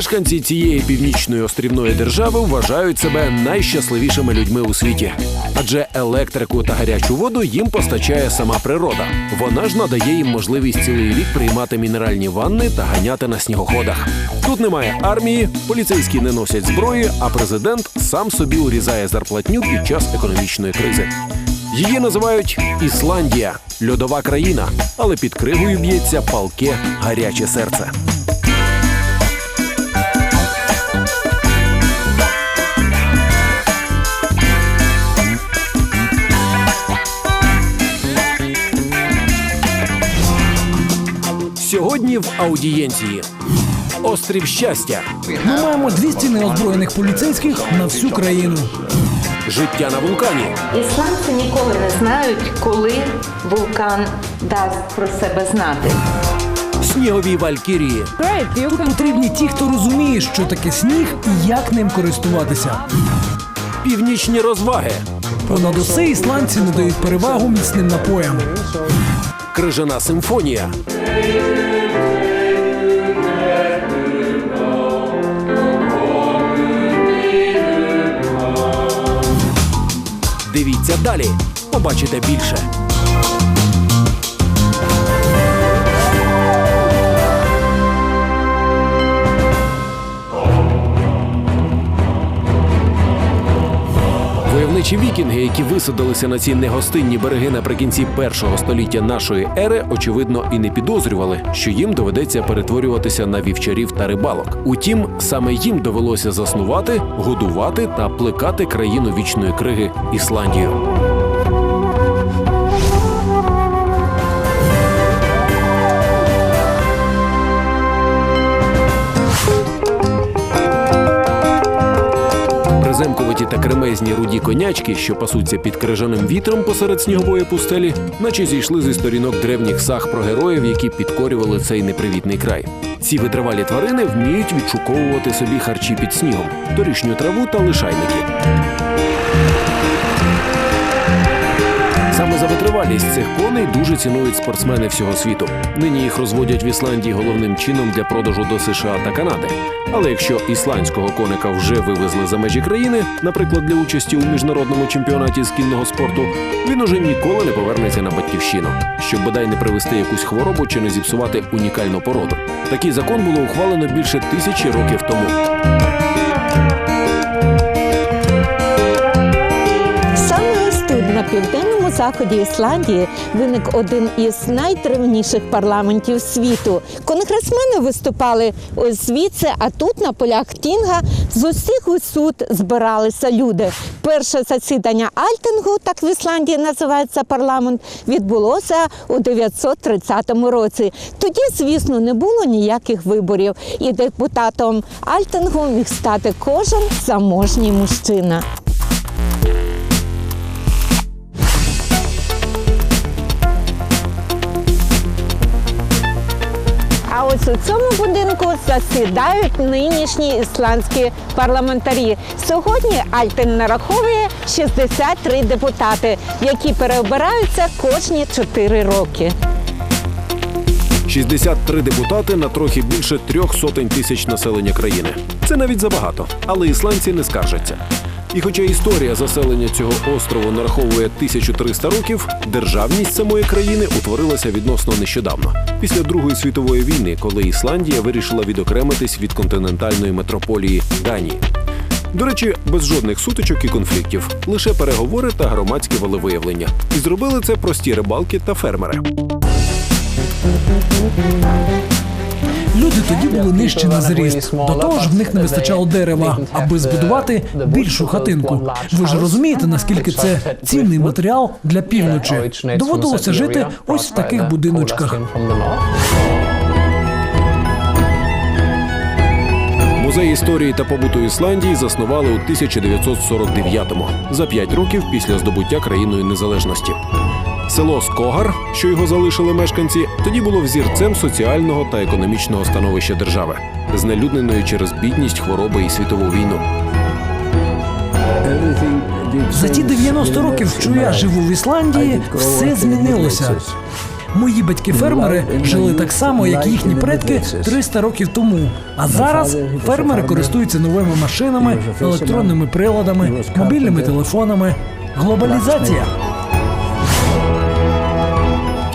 Мешканці цієї північної острівної держави вважають себе найщасливішими людьми у світі, адже електрику та гарячу воду їм постачає сама природа. Вона ж надає їм можливість цілий рік приймати мінеральні ванни та ганяти на снігоходах. Тут немає армії, поліцейські не носять зброї, а президент сам собі урізає зарплатню під час економічної кризи. Її називають Ісландія льодова країна, але під кригою б'ється палке гаряче серце. Сьогодні в аудієнції. Острів щастя, Ми маємо 200 неозброєних поліцейських на всю країну. життя на вулкані, Ісландці ніколи не знають, коли вулкан дасть про себе знати. снігові валькірії, Тут потрібні ті, хто розуміє, що таке сніг і як ним користуватися. північні розваги, Понад усе ісландці надають перевагу міцним напоям. крижана симфонія. Дивіться далі. Побачите більше. Войовничі вікінги, які висадилися на ці негостинні береги наприкінці першого століття нашої ери, очевидно, і не підозрювали, що їм доведеться перетворюватися на вівчарів та рибалок. Утім, саме їм довелося заснувати, годувати та плекати країну вічної криги Ісландію. Кремезні руді конячки, що пасуться під крижаним вітром посеред снігової пустелі, наче зійшли зі сторінок древніх саг про героїв, які підкорювали цей непривітний край. Ці витривалі тварини вміють відшуковувати собі харчі під снігом, торішню траву та лишайники. Витривалість цих коней дуже цінують спортсмени всього світу. Нині їх розводять в Ісландії головним чином для продажу до США та Канади. Але якщо ісландського коника вже вивезли за межі країни, наприклад, для участі у міжнародному чемпіонаті з кінного спорту, він уже ніколи не повернеться на батьківщину, щоб бодай не привезти якусь хворобу чи не зіпсувати унікальну породу. Такий закон було ухвалено більше тисячі років тому. Саме ось тут, на південному заході Ісландії, виник один із найдревніших парламентів світу. Конгресмени виступали ось звідси, а тут на полях Тінга з усіх висот збиралися люди. Перше засідання Альтингу, так в Ісландії називається парламент, відбулося у 930 році. Тоді, звісно, не було ніяких виборів, і депутатом Альтингу міг стати кожен заможній мужчина. А ось у цьому будинку засідають нинішні ісландські парламентарі. Сьогодні Альтен нараховує 63 депутати, які переобираються кожні 4 роки. 63 депутати на трохи більше трьох сотень тисяч населення країни. Це навіть забагато, але ісландці не скаржаться. І хоча історія заселення цього острову нараховує 1300 років, державність самої країни утворилася відносно нещодавно, після Другої світової війни, коли Ісландія вирішила відокремитись від континентальної метрополії Данії. До речі, без жодних сутичок і конфліктів, лише переговори та громадське волевиявлення. І зробили це прості рибалки та фермери. Люди тоді були нижче на зріст. До того ж, в них не вистачало дерева, аби збудувати більшу хатинку. Ви ж розумієте, наскільки це цінний матеріал для півночі. Доводилося жити ось в таких будиночках. Музей історії та побуту Ісландії заснували у 1949-му, за п'ять років після здобуття країною незалежності. Село Скогар, що його залишили мешканці, тоді було взірцем соціального та економічного становища держави, знелюдненої через бідність, хвороби і світову війну. За ті 90 років, що я живу в Ісландії, все змінилося. Мої батьки-фермери жили так само, як їхні предки 300 років тому. А зараз фермери користуються новими машинами, електронними приладами, мобільними телефонами. Глобалізація.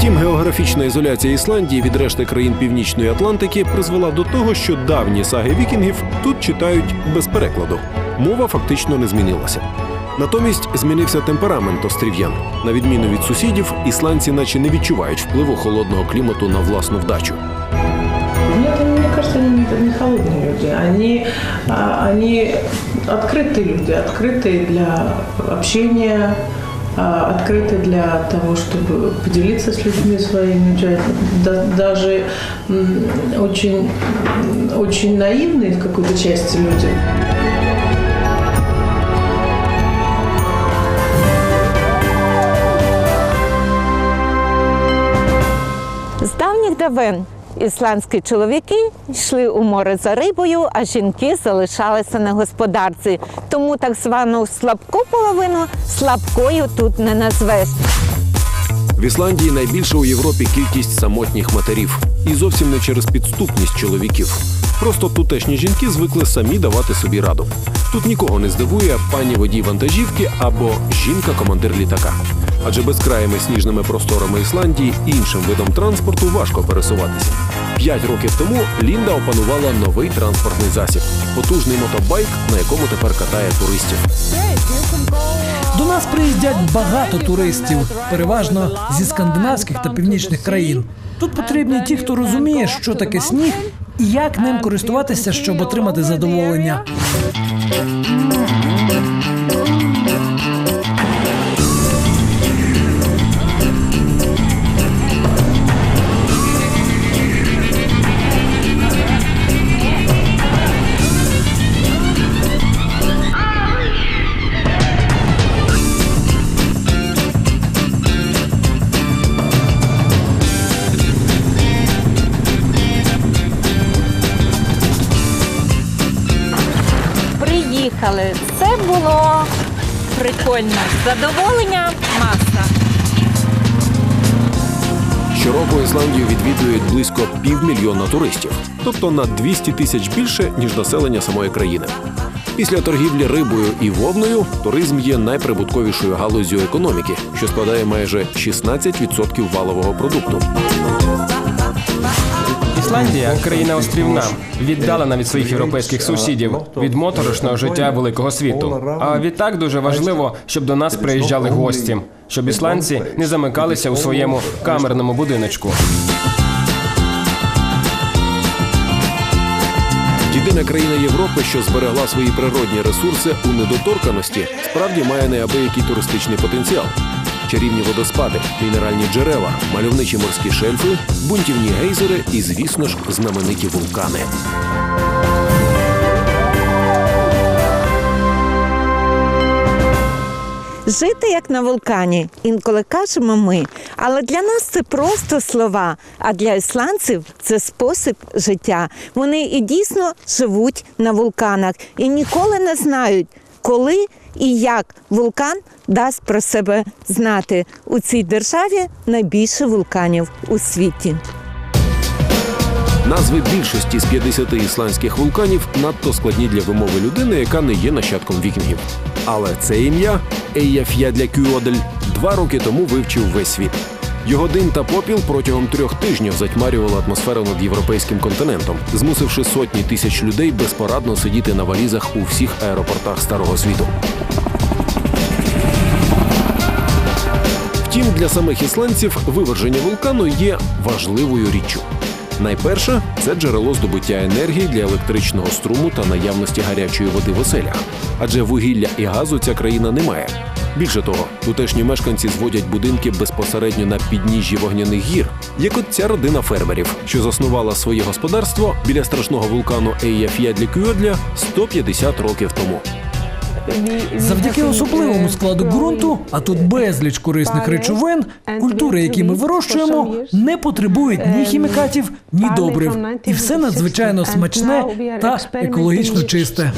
Втім, географічна ізоляція Ісландії від решти країн Північної Атлантики призвела до того, що давні саги вікінгів тут читають без перекладу. Мова фактично не змінилася. Натомість змінився темперамент острів'ян. На відміну від сусідів, ісландці наче не відчувають впливу холодного клімату на власну вдачу. Нет, мне кажется, они не, не холодные люди. Они, а, они открытые люди, открытые для общения, а, открыты для того, чтобы поделиться с людьми своими. Да- даже очень, очень наивные в какой-то части люди. З давніх давен ісландські чоловіки йшли у море за рибою, а жінки залишалися на господарці. Тому так звану слабку половину слабкою тут не назвеш. В Ісландії найбільша у Європі кількість самотніх матерів. І зовсім не через підступність чоловіків. Просто тутешні жінки звикли самі давати собі раду. Тут нікого не здивує пані водій вантажівки або жінка-командир літака. Адже безкраїми сніжними просторами Ісландії іншим видом транспорту важко пересуватися. П'ять років тому Лінда опанувала новий транспортний засіб потужний мотобайк, на якому тепер катає туристів. До нас приїздять багато туристів, переважно зі скандинавських та північних країн. Тут потрібні ті, хто розуміє, що таке сніг як ним користуватися, щоб отримати задоволення. Задоволення маса. Щороку Ісландію відвідують близько півмільйона туристів, тобто на 200 тисяч більше ніж населення самої країни. Після торгівлі рибою і вовною туризм є найприбутковішою галуззю економіки, що складає майже 16% валового продукту. Ісландія країна острівна, віддалена від своїх європейських сусідів, від моторошного життя великого світу. А відтак дуже важливо, щоб до нас приїжджали гості, щоб ісландці не замикалися у своєму камерному будиночку. Єдина країна Європи, що зберегла свої природні ресурси у недоторканості, справді має неабиякий туристичний потенціал. Чарівні водоспади, мінеральні джерела, мальовничі морські шельфи, бунтівні гейзери і, звісно ж, знамениті вулкани. Жити як на вулкані, інколи кажемо ми. Але для нас це просто слова. А для ісландців це спосіб життя. Вони і дійсно живуть на вулканах і ніколи не знають, коли і як вулкан дасть про себе знати. У цій державі найбільше вулканів у світі. Назви більшості з 50 ісландських вулканів надто складні для вимови людини, яка не є нащадком вікінгів. Але це ім'я Ейяф'ядля два роки тому вивчив весь світ. Його дим та попіл протягом трьох тижнів затьмарювали атмосферу над європейським континентом, змусивши сотні тисяч людей безпорадно сидіти на валізах у всіх аеропортах старого світу. Втім, для самих ісландців виверження вулкану є важливою річчю. Найперше це джерело здобуття енергії для електричного струму та наявності гарячої води в оселях. Адже вугілля і газу ця країна не має. Більше того, тутешні мешканці зводять будинки безпосередньо на підніжжі вогняних гір, як от ця родина фермерів, що заснувала своє господарство біля страшного вулкану Ейяф'ядлі-Кюодля 150 років тому. Завдяки особливому складу ґрунту, а тут безліч корисних речовин, культури, які ми вирощуємо, не потребують ні хімікатів, ні добрив. І все надзвичайно смачне та екологічно чисте.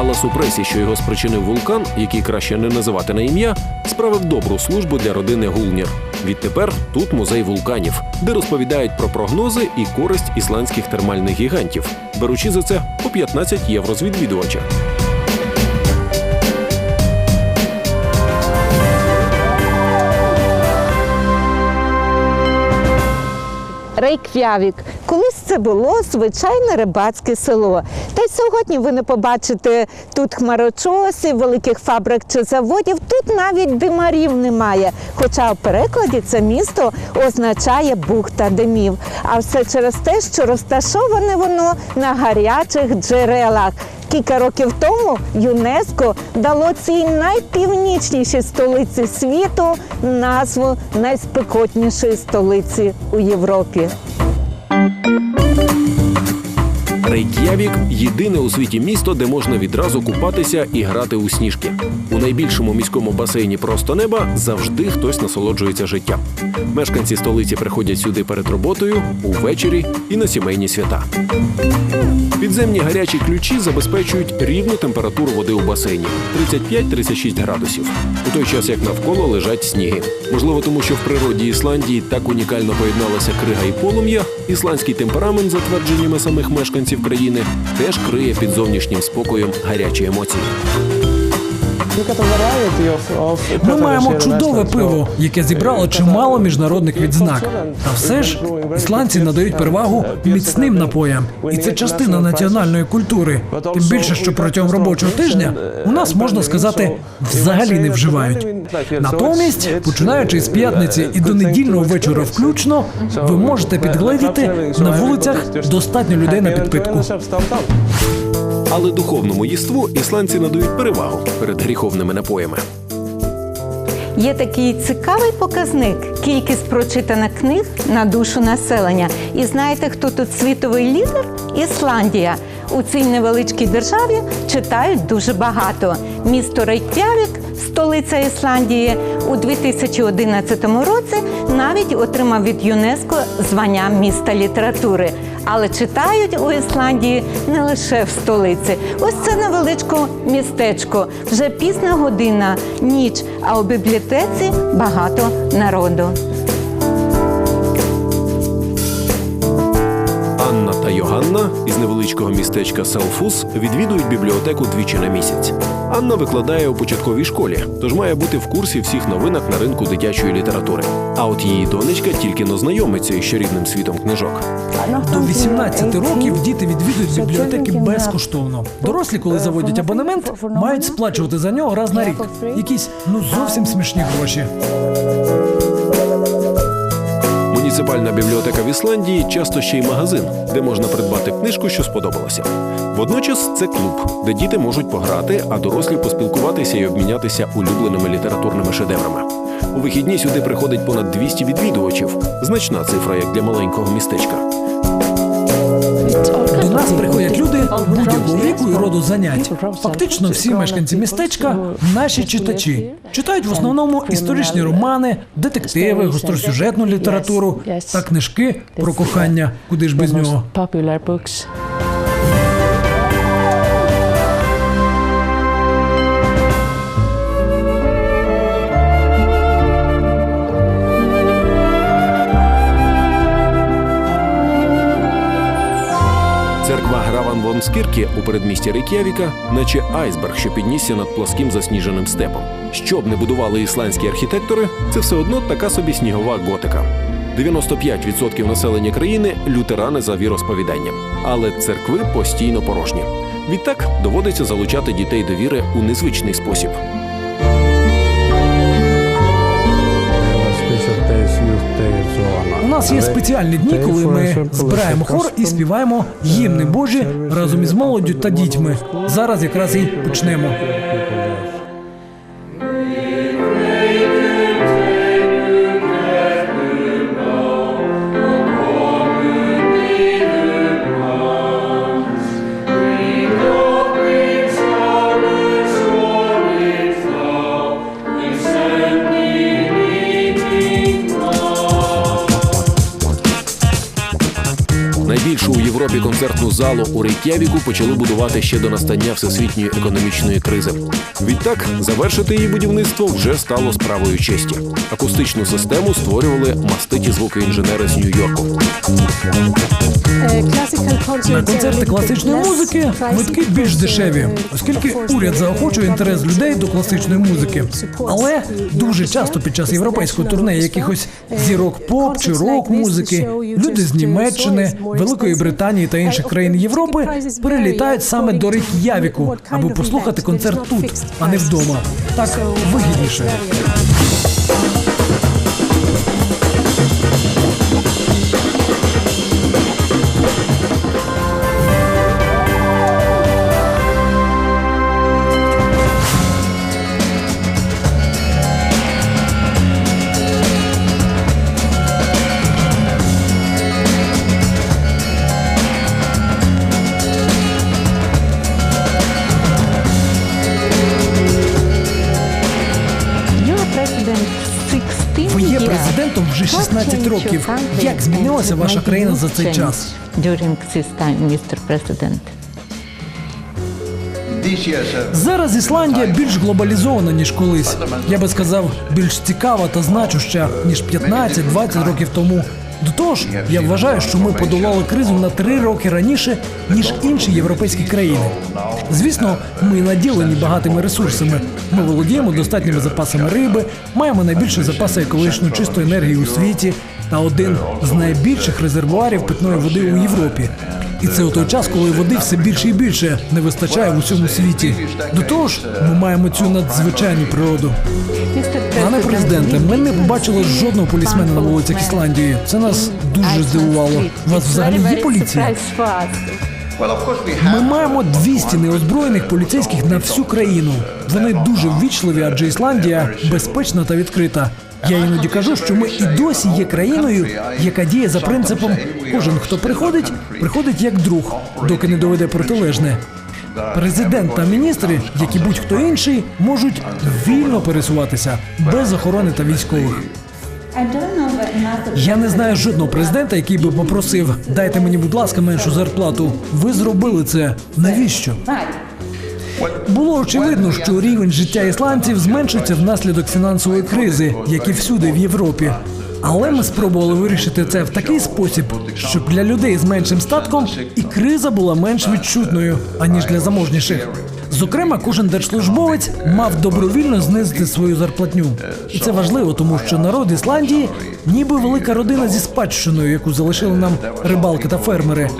Галас у пресі, що його спричинив вулкан, який краще не називати на ім'я, справив добру службу для родини Гулнір. Відтепер тут музей вулканів, де розповідають про прогнози і користь ісландських термальних гігантів, беручи за це по 15 євро з відвідувача. Рейквявік. Колись це було звичайне рибацьке село. Та й сьогодні ви не побачите тут хмарочосів, великих фабрик чи заводів. Тут навіть димарів немає. Хоча в перекладі це місто означає бухта димів. А все через те, що розташоване воно на гарячих джерелах. Кілька років тому ЮНЕСКО дало цій найпівнічнішій столиці світу назву найспекотнішої столиці у Європі. Рейк'явік єдине у світі місто, де можна відразу купатися і грати у сніжки. У найбільшому міському басейні просто неба завжди хтось насолоджується життям. Мешканці столиці приходять сюди перед роботою, увечері і на сімейні свята. Підземні гарячі ключі забезпечують рівну температуру води у басейні 35-36 градусів. У той час як навколо лежать сніги. Можливо, тому що в природі Ісландії так унікально поєдналася крига і полум'я. Ісландський темперамент, за твердженнями самих мешканців країни, теж криє під зовнішнім спокоєм гарячі емоції. Ми маємо чудове пиво, яке зібрало чимало міжнародних відзнак. Та все ж ісландці надають перевагу міцним напоям, і це частина національної культури. Тим більше, що протягом робочого тижня у нас можна сказати взагалі не вживають. Натомість, починаючи з п'ятниці і до недільного вечора, включно, ви можете підгледіти на вулицях достатньо людей на підпитку. Але духовному їству ісландці надають перевагу перед гріховними напоями. Є такий цікавий показник кількість прочитаних книг на душу населення. І знаєте, хто тут світовий лідер? Ісландія. У цій невеличкій державі читають дуже багато. Місто Рейк'явік, столиця Ісландії, у 2011 році навіть отримав від ЮНЕСКО звання міста літератури. Але читають у Ісландії не лише в столиці. Ось це невеличке містечко. Вже пізна година, ніч, а у бібліотеці багато народу. Та Йоганна із невеличкого містечка Селфус відвідують бібліотеку двічі на місяць. Анна викладає у початковій школі, тож має бути в курсі всіх новинок на ринку дитячої літератури. А от її донечка тільки но знайомиться із чарівним світом книжок. До 18 років діти відвідують бібліотеки безкоштовно. Дорослі, коли заводять абонемент, мають сплачувати за нього раз на рік. Якісь ну зовсім смішні гроші. Муніципальна бібліотека в Ісландії часто ще й магазин, де можна придбати книжку, що сподобалася. Водночас це клуб, де діти можуть пограти, а дорослі поспілкуватися і обмінятися улюбленими літературними шедеврами. У вихідні сюди приходить понад 200 відвідувачів. Значна цифра, як для маленького містечка. До нас приходять люди будь-якого віку і роду занять. Фактично, всі мешканці містечка наші читачі. Читають в основному історичні романи, детективи, гостросюжетну літературу та книжки про кохання. Куди ж без нього? Церква Граван Вонскіркі у передмісті Рейк'явіка, наче айсберг, що піднісся над плоским засніженим степом. Що б не будували ісландські архітектори, це все одно така собі снігова готика. 95% населення країни лютерани за віросповіданням, але церкви постійно порожні. Відтак доводиться залучати дітей до віри у незвичний спосіб. У нас є спеціальні дні, коли ми збираємо хор і співаємо гімни Божі разом із молоддю та дітьми. Зараз якраз і почнемо. Європі концертну залу у Рейк'явіку почали будувати ще до настання всесвітньої економічної кризи. Відтак завершити її будівництво вже стало справою честі. Акустичну систему створювали маститі звукоінженери з Нью-Йорку. На концерти класичної музики квитки більш дешеві, оскільки уряд заохочує інтерес людей до класичної музики. Але дуже часто під час європейського турне якихось зірок поп чи рок музики люди з Німеччини, Великої Британії та інших країн Європи перелітають саме до Рейк'явіку, аби послухати концерт тут, а не вдома. Так вигідніше. Років. Як змінилася ваша країна за цей час? Mr. Зараз Ісландія більш глобалізована ніж колись. Я би сказав, більш цікава та значуща ніж 15-20 років тому. До того ж, я вважаю, що ми подолали кризу на три роки раніше ніж інші європейські країни. Звісно, ми наділені багатими ресурсами. Ми володіємо достатніми запасами риби, маємо найбільші запаси екологічно чистої енергії у світі та один з найбільших резервуарів питної води у Європі. І це у той час, коли води все більше і більше не вистачає в усьому світі. До того ж, ми маємо цю надзвичайну природу. Пане президенте, ми не побачили жодного полісмена на вулицях Ісландії. Це нас дуже здивувало. У вас взагалі є поліція? Ми маємо 200 неозброєних поліцейських на всю країну. Вони дуже ввічливі, адже Ісландія безпечна та відкрита. Я іноді кажу, що ми і досі є країною, яка діє за принципом кожен, хто приходить, приходить як друг, доки не доведе протилежне. Президент та міністри, як і будь-хто інший, можуть вільно пересуватися без охорони та військових. Я не знаю жодного президента, який би попросив дайте мені, будь ласка, меншу зарплату. Ви зробили це. Навіщо? Було очевидно, що рівень життя ісландців зменшиться внаслідок фінансової кризи, як і всюди в Європі. Але ми спробували вирішити це в такий спосіб, щоб для людей з меншим статком і криза була менш відчутною, аніж для заможніших. Зокрема, кожен держслужбовець мав добровільно знизити свою зарплатню. І це важливо, тому що народ Ісландії ніби велика родина зі спадщиною, яку залишили нам рибалки та фермери.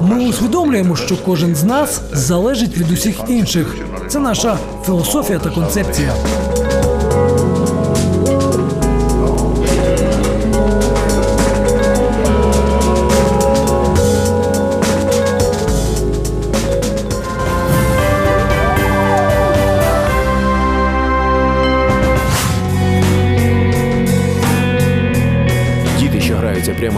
Ми усвідомлюємо, що кожен з нас залежить від усіх інших. Це наша філософія та концепція.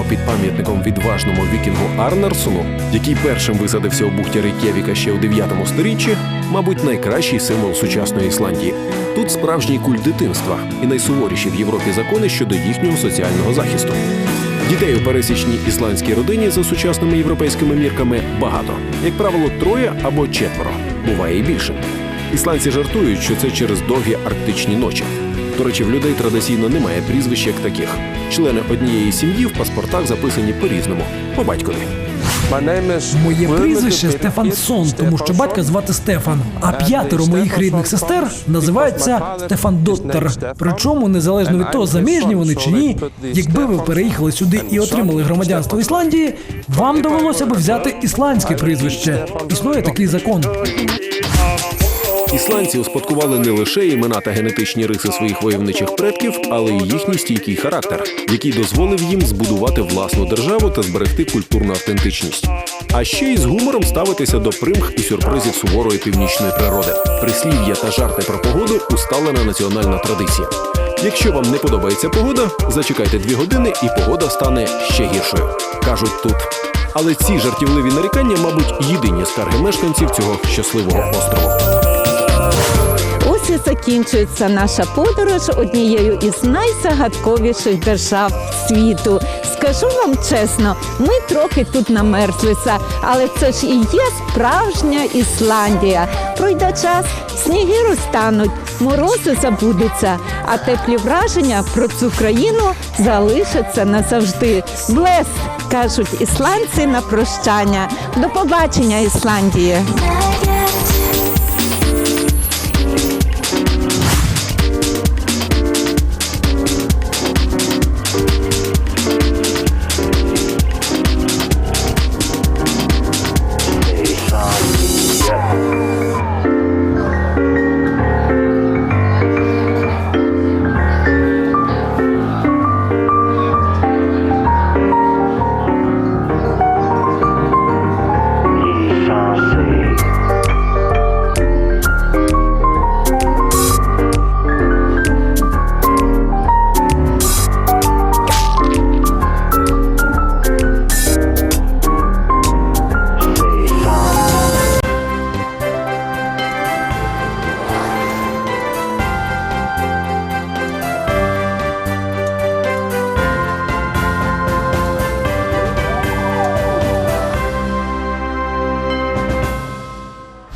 Під пам'ятником відважному вікінгу Арнерсону, який першим висадився у бухті Рейк'явіка ще у 9 сторіччі, мабуть, найкращий символ сучасної Ісландії. Тут справжній культ дитинства і найсуворіші в Європі закони щодо їхнього соціального захисту. Дітей у пересічній ісландській родині за сучасними європейськими мірками багато, як правило, троє або четверо, буває і більше. Ісландці жартують, що це через довгі арктичні ночі. До речі, в людей традиційно немає прізвищ як таких. Члени однієї сім'ї в паспортах записані по-різному, по батькові. Моє прізвище Стефан Сон, тому що батька звати Стефан. А п'ятеро моїх рідних сестер називаються Стефан Доттер. Причому незалежно від того, заміжні вони чи ні, якби ви переїхали сюди і отримали громадянство Ісландії, вам довелося би взяти ісландське прізвище. Існує такий закон. Ісландці успадкували не лише імена та генетичні риси своїх войовничих предків, але й їхній стійкий характер, який дозволив їм збудувати власну державу та зберегти культурну автентичність. А ще й з гумором ставитися до примх і сюрпризів суворої північної природи. Прислів'я та жарти про погоду усталена національна традиція. Якщо вам не подобається погода, зачекайте дві години, і погода стане ще гіршою. кажуть тут. Але ці жартівливі нарікання, мабуть, єдині скарги мешканців цього щасливого острову. Ось ось і закінчується наша подорож однією із найзагадковіших держав світу. Скажу вам чесно, ми трохи тут намерзлися, але це ж і є справжня Ісландія. Пройде час, сніги розтануть, морози забудуться, а теплі враження про цю країну залишаться назавжди. Блес, кажуть ісландці на прощання. До побачення, Ісландія. Night